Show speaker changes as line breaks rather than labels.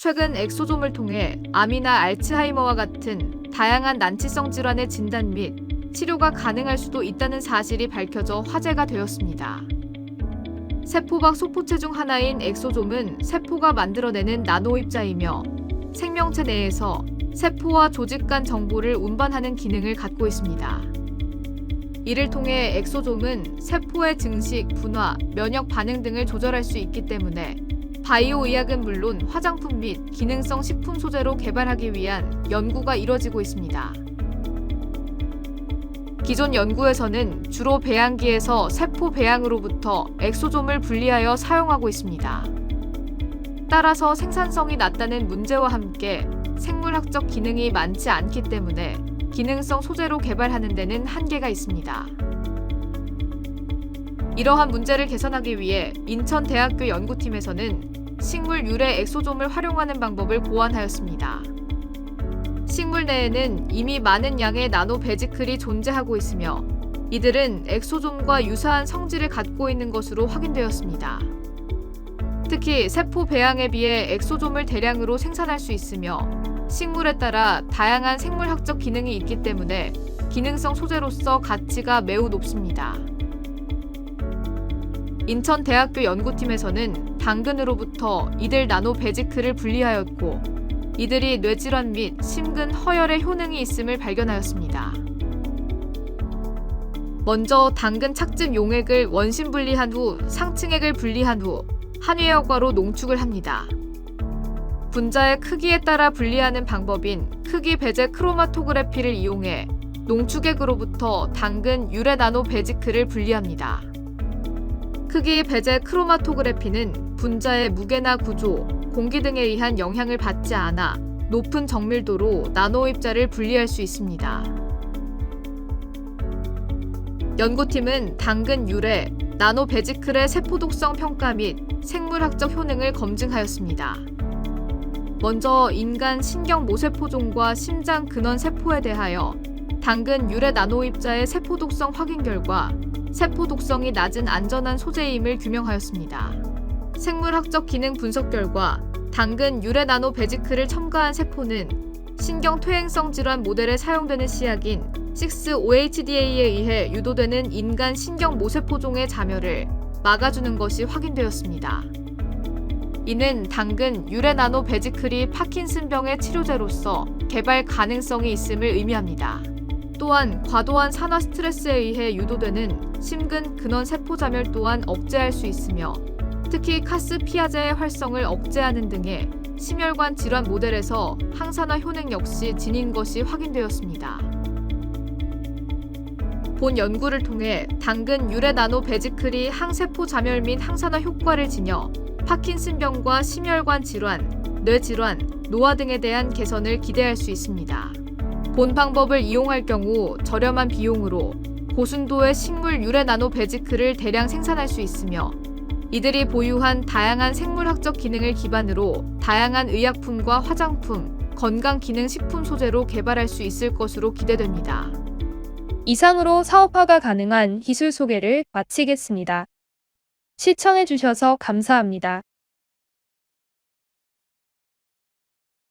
최근 엑소좀을 통해 암이나 알츠하이머와 같은 다양한 난치성 질환의 진단 및 치료가 가능할 수도 있다는 사실이 밝혀져 화제가 되었습니다. 세포박 소포체 중 하나인 엑소좀은 세포가 만들어내는 나노 입자이며 생명체 내에서 세포와 조직 간 정보를 운반하는 기능을 갖고 있습니다. 이를 통해 엑소좀은 세포의 증식, 분화, 면역 반응 등을 조절할 수 있기 때문에 바이오 의학은 물론 화장품 및 기능성 식품 소재로 개발하기 위한 연구가 이뤄지고 있습니다. 기존 연구에서는 주로 배양기에서 세포 배양으로부터 엑소좀을 분리하여 사용하고 있습니다. 따라서 생산성이 낮다는 문제와 함께 생물학적 기능이 많지 않기 때문에 기능성 소재로 개발하는 데는 한계가 있습니다. 이러한 문제를 개선하기 위해 인천대학교 연구팀에서는 식물 유래 엑소좀을 활용하는 방법을 고안하였습니다. 식물 내에는 이미 많은 양의 나노 베지클이 존재하고 있으며 이들은 엑소좀과 유사한 성질을 갖고 있는 것으로 확인되었습니다. 특히 세포 배양에 비해 엑소좀을 대량으로 생산할 수 있으며 식물에 따라 다양한 생물학적 기능이 있기 때문에 기능성 소재로서 가치가 매우 높습니다. 인천대학교 연구팀에서는 당근으로부터 이들 나노 베지클을 분리하였고 이들이 뇌질환 및 심근 허혈의 효능이 있음을 발견하였습니다. 먼저 당근 착즙 용액을 원심 분리한 후 상층액을 분리한 후 한의학과로 농축을 합니다. 분자의 크기에 따라 분리하는 방법인 크기 배제 크로마토그래피를 이용해 농축액으로부터 당근 유래 나노 베지클을 분리합니다. 크기 배제 크로마토그래피는 분자의 무게나 구조, 공기 등에 의한 영향을 받지 않아 높은 정밀도로 나노 입자를 분리할 수 있습니다. 연구팀은 당근 유래, 나노 베지클의 세포 독성 평가 및 생물학적 효능을 검증하였습니다. 먼저 인간 신경 모세포종과 심장 근원 세포에 대하여 당근 유래 나노 입자의 세포 독성 확인 결과 세포 독성이 낮은 안전한 소재임을 규명하였습니다. 생물학적 기능 분석 결과 당근 유래 나노 베지클을 첨가한 세포는 신경 퇴행성 질환 모델에 사용되는 시약인 6-OHDA에 의해 유도되는 인간 신경 모세포종의 자멸을 막아주는 것이 확인되었습니다. 이는 당근 유래 나노 베지클이 파킨슨병의 치료제로서 개발 가능성이 있음을 의미합니다. 또한 과도한 산화 스트레스에 의해 유도되는 심근 근원 세포 자멸 또한 억제할 수 있으며 특히 카스피아제의 활성을 억제하는 등의 심혈관 질환 모델에서 항산화 효능 역시 지닌 것이 확인되었습니다. 본 연구를 통해 당근 유래 나노 베지클이 항세포 자멸 및 항산화 효과를 지녀 파킨슨병과 심혈관 질환, 뇌질환, 노화 등에 대한 개선을 기대할 수 있습니다. 본 방법을 이용할 경우 저렴한 비용으로 고순도의 식물 유래 나노 베지클을 대량 생산할 수 있으며 이들이 보유한 다양한 생물학적 기능을 기반으로 다양한 의약품과 화장품, 건강 기능 식품 소재로 개발할 수 있을 것으로 기대됩니다.
이상으로 사업화가 가능한 기술 소개를 마치겠습니다. 시청해주셔서 감사합니다.